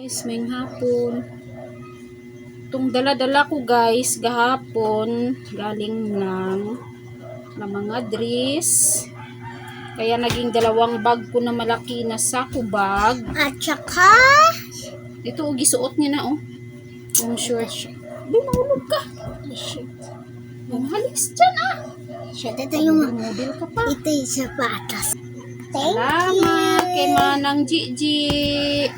Guys, may hapon. Itong dala-dala ko guys, gahapon, galing ng, ng mga dress. Kaya naging dalawang bag ko na malaki na sako bag. At saka, Ito, oh, gisuot niya na, oh. Yung short siya. Di, mahulog ka. Yung halis dyan, ah. shit, ito yung, Model ka pa. ito yung sapatos. Thank Salamat you. kay Manang Gigi.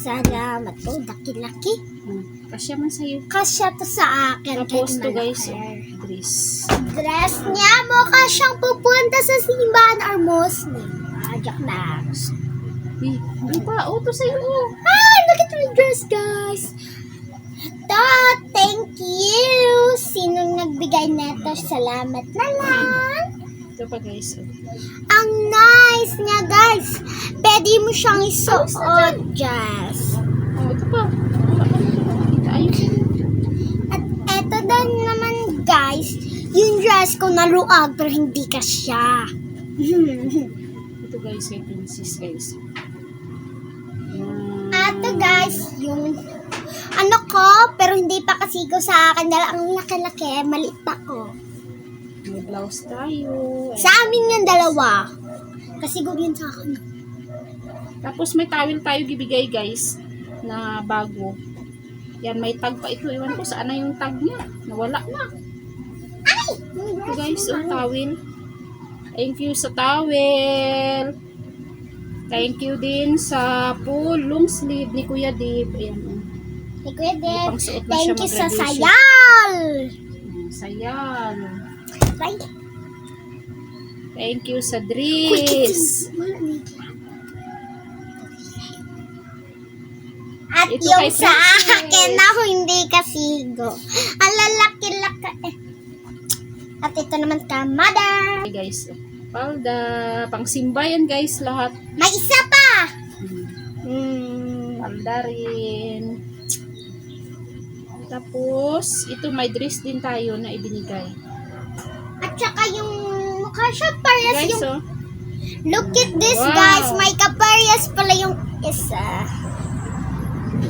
Salamat po, laki-laki. Hmm, Kasya man sa'yo. Kasya to sa akin. Tapos to guys, oh, dress. Dress niya, mukha siyang pupunta sa simbahan or Muslim. Ah, joke na. Eh, ano pa? Oh, to sa'yo, oh. Hi, look at my dress, guys. Ito, thank you. Sinong nagbigay neto, salamat na lang. Ito pa guys, oh. Ang nice niya, guys. Pwede mo siyang isuot, Jess. Oh, ito pa. At eto din naman, guys, yung dress ko naluag pero hindi ka siya. Ito guys, kay princess guys. Yan. Ato, guys, yung ano ko, pero hindi pa kasigo sa akin dahil ang laki-laki, maliit pa ko. Blouse tayo. Sa amin yung dalawa. Kasigo yun sa akin. Tapos may towel tayo gibigay guys na bago. Yan, may tag pa ito. Iwan ko saan na yung tag niya. Nawala na. Ito guys, yung towel. Thank you sa towel. Thank you din sa full long sleeve ni Kuya Dave. Ayan. oh. Hey, Kuya siya thank you sa sayal! Sayal. Right? Thank you sa dress. At Ito yung sa akin ako hindi kasigo. Ang lalaki-laki. eh. At ito naman ka, mother. Hey guys, palda, pang simba yan guys, lahat. May isa pa! Hmm. Hmm. Palda rin. Tapos, ito may dress din tayo na ibinigay. At saka yung mukha siya parehas Guys, yung... oh. Look at this, Wow. guys. May kaparehas pala yung isa.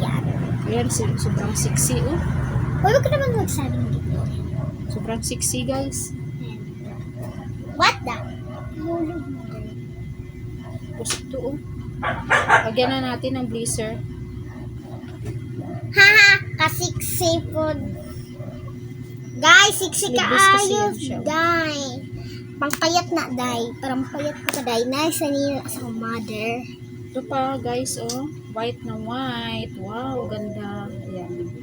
Yan. Ayan, si- sobrang sexy, oh. Huwag ka naman magsabi ng dito. Sobrang sexy, guys. What the? Ito, oh. Lagyan na natin ng blazer. Haha, kasiksi po. Guys, siksi ka siya. day. Pangpayat na, day. Parang payat ka, day. Nice na sa mother. Ito pa, guys, oh. White na white. Wow, ganda. Ayan.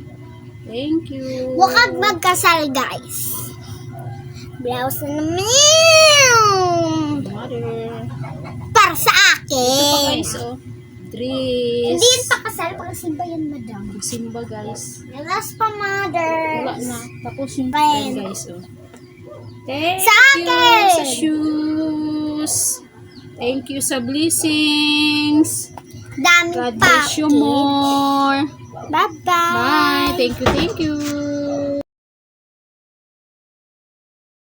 Thank you. Huwag magkasal, guys. Blouse na naman. Mother. Para sa Ito pa, akin. guys, oh. Dress. Hindi yun pa kasal, pang simba yan, madam. Simba, guys. Last pa, mother. Wala na. Tapos yung pen, guys, oh. Thank Sa you akin! sa shoes. Thank you sa blessings. Daming God bless you more. Bye-bye. Bye. Thank you, thank you.